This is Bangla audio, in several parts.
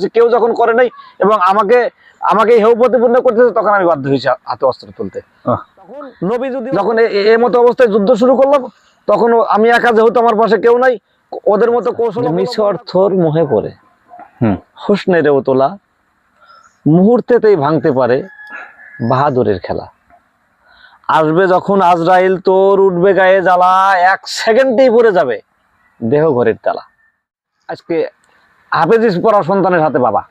যে কেউ যখন করে নাই এবং আমাকে আমাকে হেউ প্রতিপন্ন করতেছে তখন আমি বাধ্য হয়েছি হাতে অস্ত্র তুলতে। তখন নবী যদি যখন এ- মতো অবস্থায় যুদ্ধ শুরু করলাম তখন আমি একা যেহেতু আমার পাশে কেউ নাই ওদের মতো কৌশল মিছে অর্থর মোহে পড়ে। হুম। তোলা মুহূর্তেতেই ভাঙতে পারে বাহাদুরের খেলা। আসবে যখন আজরাইল তোর উঠবে গায়ে জ্বালা এক সেকেন্ডেই পড়ে যাবে দেহ ঘরের তালা। আজকে হাফেজিস পড়া সন্তানের হাতে বাবা।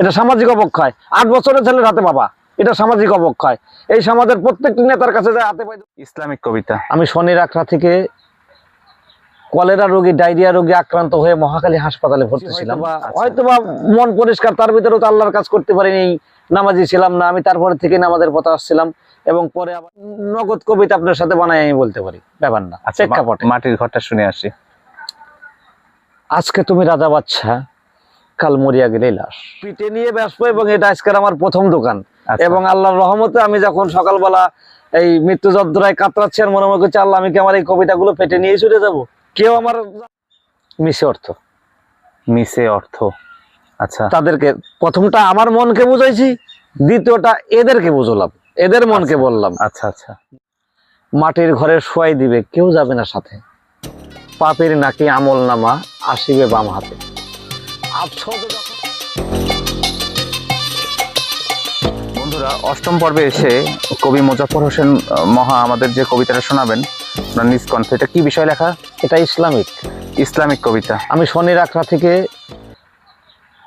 এটা সামাজিক অবক্ষয়। আট বছরের ছেলের হাতে বাবা। এটা সামাজিক অবক্ষয়। এই সমাজের প্রত্যেকটি নেতার কাছে যায় হাতে পাই ইসলামিক কবিতা। আমি শনির আখড়া থেকে কলেরা রোগী ডায়রিয়া রোগী আক্রান্ত হয়ে মহাকালী হাসপাতালে ভর্তি ছিলাম। হয়তো বা মন পরিষ্কার তার ভিতরেও তো আল্লাহর কাজ করতে পারিনি। নামাজি ছিলাম না আমি তারপরে থেকে নামাজের পথে আসছিলাম এবং পরে আবার নগদ কবিতা আপনার সাথে বানাই আমি বলতে পারি। ব্যাপার না আচ্ছা প্রেক্ষাপটে। মাটির ঘরটা শুনে আসি। আজকে তুমি রাজা বাচ্চা কাল মরিয়া গেলে লাশ। পিঠে নিয়ে ব্যস্ত এবং এটা আজকের আমার প্রথম দোকান। আচ্ছা। এবং আল্লাহর রহমতে আমি যখন সকালবেলা এই মৃত্যু যন্ত্রণায় কাতরাচ্ছি আর মনে মনে করছি আল্লাহ আমি কি আমার এই কবিতাগুলো পেটে নিয়ে চলে যাব? কেউ আমার মিশে অর্থ। মিসে অর্থ। আচ্ছা। তাদেরকে প্রথমটা আমার মনকে বুঝাইছি দ্বিতীয়টা এদেরকে বুঝলাম। এদের মনকে বললাম। আচ্ছা আচ্ছা। মাটির ঘরে শোয়াই দিবে কেউ যাবে না সাথে। পাপের নাকি আমল নামা আসিবে বাম হাতে। আফসোস বন্ধুরা অষ্টম পর্বে এসে কবি মোজাফর হোসেন মহা আমাদের যে কবিতাটা শোনাবেন নিজ কণ্ঠে এটা কি বিষয় লেখা? এটা ইসলামিক। ইসলামিক কবিতা। আমি শনির আখড়া থেকে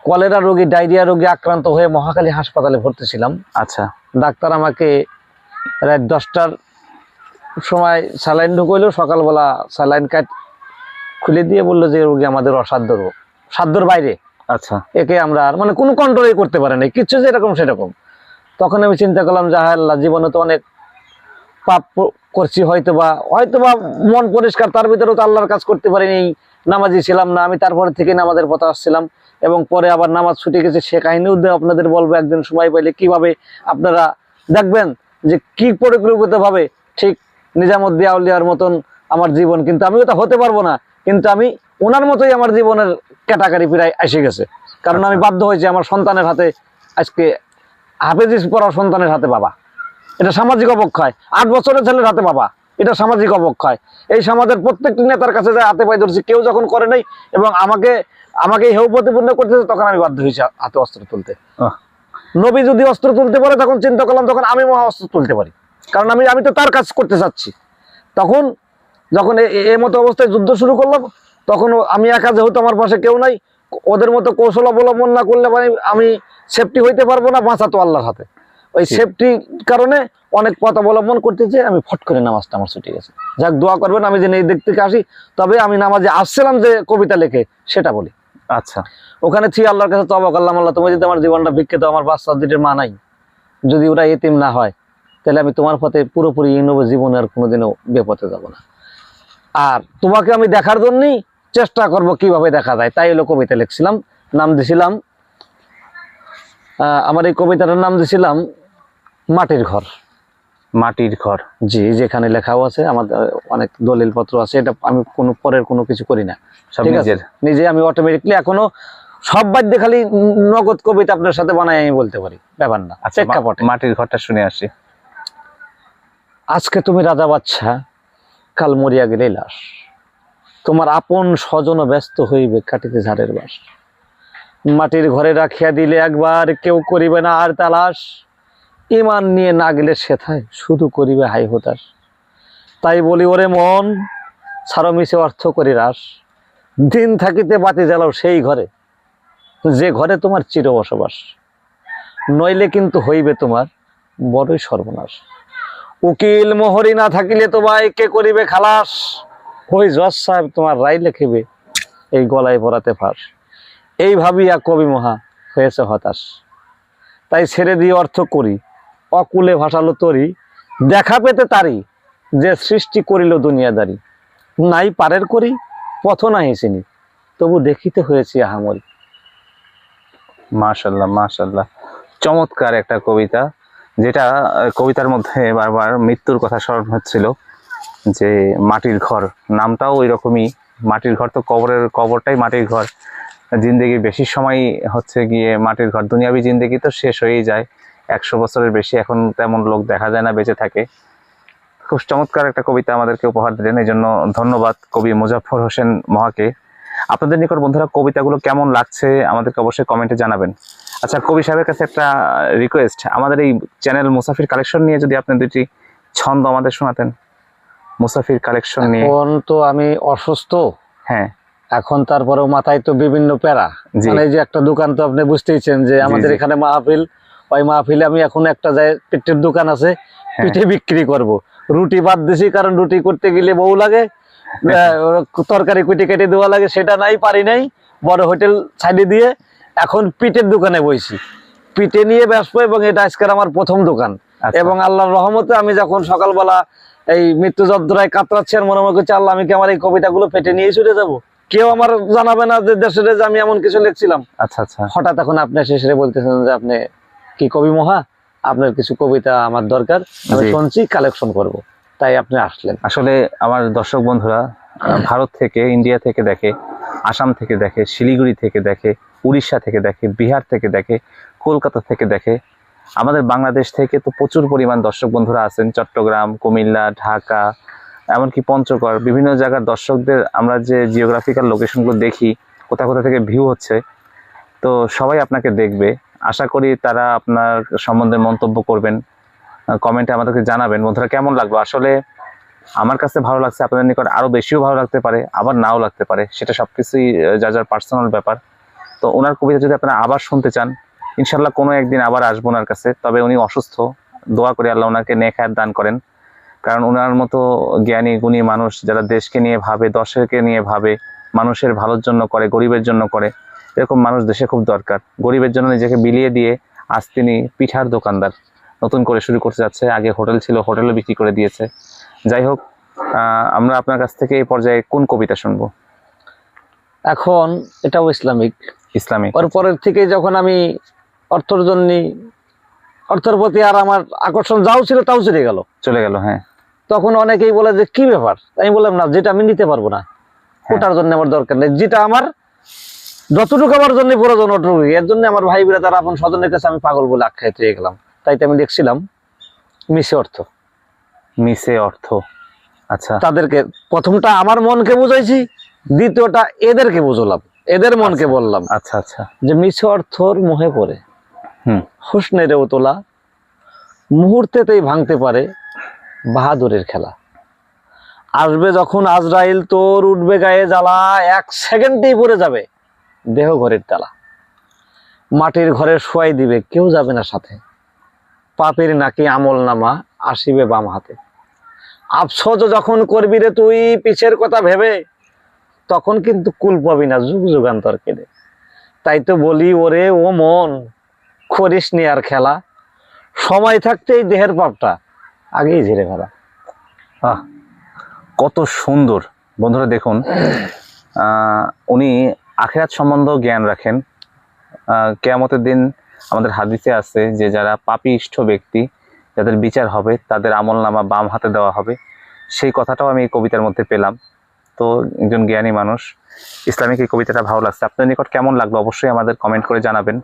কলেরা রোগী ডায়রিয়া রোগী আক্রান্ত হয়ে মহাকালী হাসপাতালে ভর্তি ছিলাম। আচ্ছা। ডাক্তার আমাকে রাত দশটার সময় স্যালাইন ঢুকইলো সকালবেলা স্যালাইন কাট খুলে দিয়ে বলল যে রোগী আমাদের অসাধ্য রোগ। সাধ্যর বাইরে। আচ্ছা। একে আমরা আর মানে কোনো কন্ট্রোলই করতে পারে নাই কিচ্ছু যেরকম সেরকম। তখন আমি চিন্তা করলাম যে হায় আল্লাহ জীবনে তো অনেক পাপ করছি হয়তো বা হয়তো বা মন পরিষ্কার তার ভিতরেও তো আল্লাহর কাজ করতে পারিনি। নামাজি ছিলাম না আমি তারপরে থেকে নামাজের পথে আসছিলাম। এবং পরে আবার নামাজ ছুটে গেছে সে কাহিনীও দিয়ে আপনাদের বলব একদিন সময় পাইলে কীভাবে আপনারা দেখবেন যে কি পরিকল্পিত ভাবে ঠিক নিজামুদ্দিন আউলিয়ার মতন আমার জীবন। কিন্তু আমিও তা হতে পারব না কিন্তু আমি ওনার মতোই আমার জীবনের ক্যাটাগরি প্রায় এসে গেছে। কারণ আমি বাধ্য হয়েছি আমার সন্তানের হাতে আজকে হাফেজিস পড়া সন্তানের হাতে বাবা। এটা সামাজিক অবক্ষয়। আট বছরের ছেলের হাতে বাবা। এটা সামাজিক অবক্ষয়। এই সমাজের প্রত্যেকটি নেতার কাছে যায় হাতে পাই ধরছি কেউ যখন করে নাই এবং আমাকে আমাকে হেউ প্রতিপন্ন করতেছে তখন আমি বাধ্য হয়েছি হাতে অস্ত্র তুলতে। নবী যদি অস্ত্র তুলতে পারে তখন চিন্তা করলাম তখন আমি মহা অস্ত্র তুলতে পারি। কারণ আমি আমি তো তার কাজ করতে চাচ্ছি। তখন যখন এ মতো অবস্থায় যুদ্ধ শুরু করলাম তখন আমি একা যেহেতু আমার পাশে কেউ নাই ওদের মতো কৌশল অবলম্বন না করলে মানে আমি সেফটি হইতে পারব না বাঁচাতো আল্লাহর হাতে। ওই ঠিক। সেফটি কারণে অনেক পথ অবলম্বন করতে যেয়ে আমি ফট করে নামাজটা আমার ছুটে গেছে। যাক দোয়া করবেন আমি যে এই দিক থেকে আসি। তবে আমি নামাজে আসছিলাম যে কবিতা লেখে সেটা বলি। আচ্ছা। ওখানে ছি আল্লাহর কাছে তবা করলাম আল্লাহ তুমি যদি আমার জীবনটা দাও আমার বাচ্চা দুটির মা নাই যদি ওরা এতিম না হয় তাহলে আমি তোমার পথে পুরোপুরি নেব জীবনে আর কোনোদিনও বেপথে যাব না। আর তোমাকে আমি দেখার জন্যই চেষ্টা করব কীভাবে দেখা যায়। তাই হলো কবিতা লিখছিলাম নাম দিছিলাম আমার এই কবিতাটার নাম দিছিলাম মাটির ঘর। মাটির ঘর। জি যেখানে লেখাও আছে আমাদের অনেক দলিল পত্র আছে এটা আমি কোনো পরের কোনো কিছু করি না। ঠিক আছে? নিজে আমি অটোমেটিকলি এখনও সব বাদ দিয়ে খালি নগদ কবিতা আপনার সাথে বানাই আমি বলতে পারি ব্যাপার না আচ্ছা প্রেক্ষাপটে। মাটির ঘরটা শুনে আসি। আজকে তুমি রাজা বাচ্চা কাল মরিয়া গেলে লাশ। তোমার আপন স্বজন ব্যস্ত হইবে কাটিতে ঝাড়ের বাস। মাটির ঘরে রাখিয়া দিলে একবার কেউ করিবে না আর তালাশ। ইমান নিয়ে না গেলে সেথায় শুধু করিবে হাই হতাশ। তাই বলি, ওরে মন, ছাড়ো মিশে অর্থ করি রাস। দিন থাকিতে বাতি জ্বালাও সেই ঘরে, যে ঘরে তোমার চির বসবাস নইলে কিন্তু হইবে তোমার বড়ই সর্বনাশ। উকিল মোহরি না থাকিলে তোমায় কে করিবে খালাস? ওই জজ সাহেব তোমার রায় লেখিবে, এই গলায় পরাতে ফাঁস। এই ভাবিয়া কবি মহা হয়েছে হতাশ। তাই ছেড়ে দিয়ে অর্থ করি, অকুলে ভাসালো তরি, দেখা পেতে তারি যে সৃষ্টি করিল দুনিয়াদারি। নাই পারের করি পথ না হেসিনি তবু দেখিতে হয়েছি আহামরি। মাশাল্লাহ মাশাল্লাহ। চমৎকার একটা কবিতা, যেটা, কবিতার মধ্যে বারবার মৃত্যুর কথা স্মরণ হচ্ছিল। যে মাটির ঘর, নামটাও ওই রকমই মাটির ঘর তো কবরের, কবরটাই মাটির ঘর। জিন্দেগি বেশি সময় হচ্ছে গিয়ে মাটির ঘর, দুনিয়াবি জিন্দেগি তো শেষ হয়েই যায়। একশো বছরের বেশি এখন তেমন লোক দেখা যায় না, বেঁচে থাকে। খুব চমৎকার একটা কবিতা আমাদেরকে উপহার দিলেন এই জন্য ধন্যবাদ কবি মুজাফর হোসেন মহাকে। আপনাদের নিকট বন্ধুরা কবিতাগুলো কেমন লাগছে, আমাদেরকে অবশ্যই কমেন্টে জানাবেন। আচ্ছা কবি সাহেবের কাছে একটা রিকোয়েস্ট আমাদের এই চ্যানেল মুসাফির কালেকশন নিয়ে যদি আপনি দুটি ছন্দ আমাদের শোনাতেন। মুসাফির কালেকশন নিয়ে। এখন তো আমি অসুস্থ। হ্যাঁ। এখন তারপরেও মাথায় তো বিভিন্ন প্যারা। মানে যে একটা দোকান তো আপনি বুঝতেইছেন যে আমাদের এখানে মাহফিল ওই মাহফিলে আমি এখন একটা যায় পিঠের দোকান আছে হ্যাঁ। পিঠে বিক্রি করব। রুটি বাদ দিছি কারণ রুটি করতে গেলে বউ লাগে তরকারি কুটি কেটে দেওয়া লাগে সেটা নাই পারি নাই বড় হোটেল সাইডে দিয়ে এখন পিঠের দোকানে বইছি। পিঠে নিয়ে ব্যস্ত এবং এটা আজকের আমার প্রথম দোকান। আচ্ছা। এবং আল্লাহর রহমতে আমি যখন সকালবেলা এই মৃত্যু যন্ত্রণায় কাতরাচ্ছি আর মনে মনে করছি আল্লাহ আমি কি আমার এই কবিতাগুলো পেটে নিয়ে ছুটে যাব? কেউ আমার জানাবে না যে দেশের যে আমি এমন কিছু লিখছিলাম। আচ্ছা আচ্ছা। হঠাৎ এখন আপনি শেষে বলতেছেন যে আপনি কি কবি মহা? আপনার কিছু কবিতা আমার দরকার আমি। শুনছি কালেকশন করব। তাই আপনি আসলেন। আসলে আমার দর্শক বন্ধুরা ভারত থেকে ইন্ডিয়া থেকে দেখে আসাম থেকে দেখে শিলিগুড়ি থেকে দেখে উড়িষ্যা থেকে দেখে বিহার থেকে দেখে কলকাতা থেকে দেখে আমাদের বাংলাদেশ থেকে তো প্রচুর পরিমাণ দর্শক বন্ধুরা আছেন। চট্টগ্রাম, কুমিল্লা, ঢাকা, এমনকি পঞ্চগড়, বিভিন্ন জায়গার দর্শকদের আমরা যে জিওগ্রাফিক্যাল লোকেশনগুলো দেখি, কোথা কোথা থেকে ভিউ হচ্ছে, তো সবাই আপনাকে দেখবে। আশা করি তারা আপনার সম্বন্ধে মন্তব্য করবেন কমেন্টে আমাদেরকে জানাবেন। বন্ধুরা, কেমন লাগল? আসলে আমার কাছে ভালো লাগছে, আপনাদের নিকট আরও বেশিও ভালো লাগতে পারে, আবার নাও লাগতে পারে। সেটা সব কিছুই যা যার পার্সোনাল ব্যাপার। তো ওনার কবিতা যদি আপনারা আবার শুনতে চান ইনশাল্লাহ কোনো একদিন আবার আসব ওনার কাছে। তবে উনি অসুস্থ। দোয়া করে আল্লাহ ওনাকে নেখায়াত দান করেন। কারণ ওনার মতো জ্ঞানী গুণী মানুষ যারা দেশকে নিয়ে ভাবে দশেরকে নিয়ে ভাবে মানুষের ভালোর জন্য করে গরিবের জন্য করে এরকম মানুষ দেশে খুব দরকার। গরিবের জন্য নিজেকে বিলিয়ে দিয়ে আজ তিনি পিঠার দোকানদার। নতুন করে শুরু করতে যাচ্ছে। আগে হোটেল ছিল হোটেলও বিক্রি করে দিয়েছে। যাই হোক আহ, আমরা আপনার কাছ থেকে এই পর্যায়ে কোন কবিতা শুনব? এখন এটাও ইসলামিক। ইসলামিক। পরের থেকে যখন আমি অর্থর জন্য অর্থের প্রতি আর আমার আকর্ষণ যাও ছিল তাও চলে গেল। চলে গেল হ্যাঁ। তখন অনেকেই বলে যে কি ব্যাপার? আমি বললাম না যেটা আমি নিতে পারব না। ওটার জন্য আমার দরকার নেই। যেটা আমার যতটুকু আমার জন্য প্রয়োজন ওটুকু এর জন্য আমার ভাই বোনেরা তার আপন স্বজনের কাছে আমি পাগল বলে আখ্যায়িত হয়ে গেলাম। তাই তো আমি দেখছিলাম মিশে অর্থ। মিসে অর্থ। আচ্ছা। তাদেরকে প্রথমটা আমার মনকে বুঝাইছি দ্বিতীয়টা এদেরকে বুঝলাম। এদের মনকে বললাম আচ্ছা আচ্ছা। যে মিছে অর্থর মোহে পড়ে। হুসনেরেও তোলা। মুহূর্তেতেই ভাঙতে পারে বাহাদুরের খেলা। আসবে যখন আজরাইল, তোর উঠবে গায়ে জ্বালা, এক সেকেন্ডেই পড়ে যাবে দেহ ঘরের তালা। মাটির ঘরে শোয়াই দিবে, কেউ যাবে না সাথে। পাপের নাকি আমল নামা আসিবে বাম হাতে। আফসোস যখন করবি রে তুই, পিছের কথা ভেবে, তখন কিন্তু কুল পাবি না, যুগ যুগান্তর কেড়ে। তাই তো বলি, ওরে ও মন করিস নি আর খেলা। সময় থাকতেই দেহের পাপটা। আগেই ঝেড়ে ফেলা। আহ, কত সুন্দর। বন্ধুরা দেখুন উনি আখেরাত সম্বন্ধ জ্ঞান রাখেন। কেয়ামতের দিন আমাদের হাদিসে আছে যে, যারা পাপিষ্ঠ ব্যক্তি, যাদের বিচার হবে, তাদের আমল নামা বাম হাতে দেওয়া হবে। সেই কথাটাও আমি এই কবিতার মধ্যে পেলাম। তো একজন জ্ঞানী মানুষ, ইসলামিক এই কবিতাটা ভালো লাগছে। আপনার নিকট কেমন লাগল অবশ্যই আমাদের কমেন্ট করে জানাবেন।